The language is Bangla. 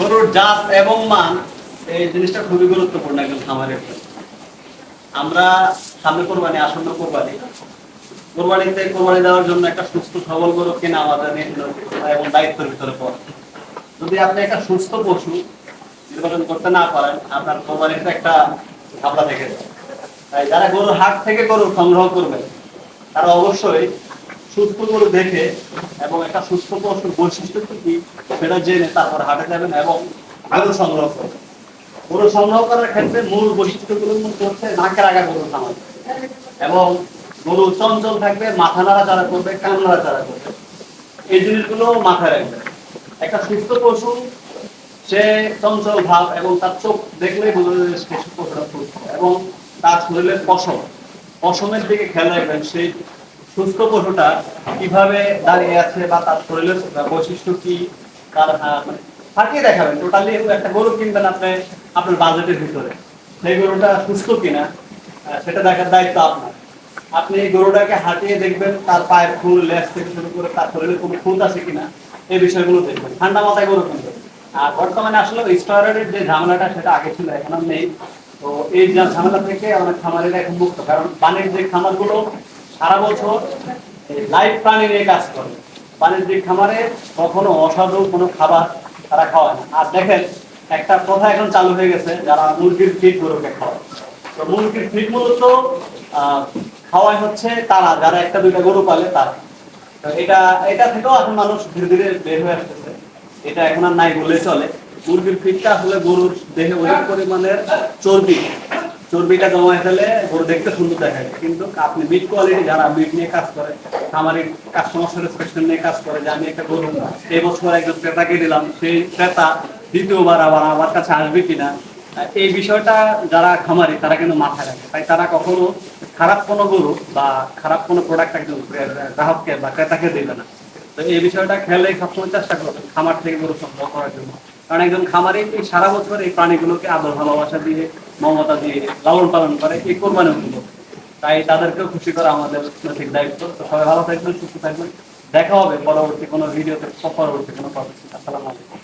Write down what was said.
গরুর জাত এবং মান, এই জিনিসটা খুবই গুরুত্বপূর্ণ একজন খামারের। আমরা সামনে কোরবানি, আসন্ন কোরবানি। কোরবানিতে কোরবানি দেওয়ার জন্য একটা সুস্থ, সবল গরু কেনা আমাদের এবং দায়িত্বের ভিতরে পড়ে। যদি আপনি একটা সুস্থ পশু নির্বাচন করতে না পারেন, আপনার কোরবানিতে একটা ঝাপড়া থেকে যায়। তাই যারা গরুর হাট থেকে গরু সংগ্রহ করবেন তারা অবশ্যই সুস্থ গরু দেখে এবং একটা সুস্থ পশুর বৈশিষ্ট্য কি সেটা জেনে তারপর হাটে যাবেন এবং গরু সংগ্রহ করবেন গরু সংগ্রহ করার ক্ষেত্রে মূল বৈশিষ্ট্যগুলোর মধ্যে হচ্ছে নাকের আগা গরু থামাবে এবং গরু চঞ্চল থাকবে, মাথা নাড়াচাড়া করবে, কান নাড়াচাড়া করবে। এই জিনিসগুলো মাথায় রাখবে। একটা সুস্থ পশু, সে চঞ্চল ভাব এবং তার চোখ দেখলেই বোঝা যায় সে পশুটা সুস্থ এবং তার শরীরের পশম, পশমের দিকে খেয়াল রাখবেন, সেই সুস্থ পশুটা কীভাবে দাঁড়িয়ে আছে বা তার শরীরের বৈশিষ্ট্য কি ফাটিয়ে দেখাবেন টোটালি একটা গরু কিনবেন আপনি, আপনার বাজেটের ভিতরে। সেই গরুটা সুস্থ কিনা সেটা দেখার দায়িত্ব আপনার। আপনি এই গরুটাকে হাঁটিয়ে দেখবেন, তার পায়ের থেকে শুরু করে তার শরীরে কোনো আছে কিনা, এই বিষয়গুলো দেখবেন। ঠান্ডা মাথায় গরু কিনবেন। আর বর্তমানে আসলে স্টেরয়েডের যে ঝামেলাটা, সেটা আগে ছিল এখন আর নেই। তো এই ঝামেলা থেকে অনেক খামারেরা এখন মুক্ত। কারণ বাণিজ্যিক খামারগুলো সারা বছর লাইভ প্রাণী নিয়ে কাজ করে। বাণিজ্যিক খামারে কখনো অসাধু কোনো খাবার তারা খাওয়ায় না। আর দেখেন, একটা কথা এখন চালু হয়ে গেছে, যারা মুরগির ফিট গরুকে খাওয়ায়। তো মুরগির ফিট মূলত খাওয়াই হচ্ছে তারা, যারা একটা দুইটা গরু পালে তারা। তো এটা এটা থেকেও এখন মানুষ ধীরে ধীরে বের হয়ে আসতেছে। এটা এখন আর নাই বললে চলে। মুরগির ফিটটা আসলে গরুর দেহে অনেক পরিমাণের চর্বি। চর্বিটা জমায় ফেলে গরু দেখতে সুন্দর দেখা যায় কিন্তু আপনি মিট কোয়ালিটি যারা মিট নিয়ে কাজ করে খামারের কাস্টমার স্যাটিসফ্যাকশন নিয়ে কাজ করে যে আমি একটা গরু এই বছর একজন ক্রেতাকে দিলাম, সেই ক্রেতা দ্বিতীয়বার আবার আমার কাছে আসবে কিনা, এই বিষয়টা যারা খামারি, তারা কিন্তু মাথায় রাখে। তাই তারা কখনো খারাপ কোনো গরু বা খারাপ কোনো প্রোডাক্ট একজন গ্রাহককে বা ক্রেতাকে দেবে না। তো এই বিষয়টা খেলে সবসময় চেষ্টা করবেন খামার থেকে গরু সংগ্রহ করার জন্য। কারণ একজন খামারি এই সারা বছর এই প্রাণীগুলোকে আদর, ভালোবাসা দিয়ে, মমতা দিয়ে লালন পালন করে, এই কোরবানি উপলক্ষে তাই তাদেরকেও খুশি করা আমাদের নৈতিক দায়িত্ব। তো সবাই ভালো থাকবেন, সুস্থ থাকবেন। দেখা হবে পরবর্তী কোনো ভিডিওতে পরবর্তী কোনো প্রফেশন আসসালামু আলাইকুম।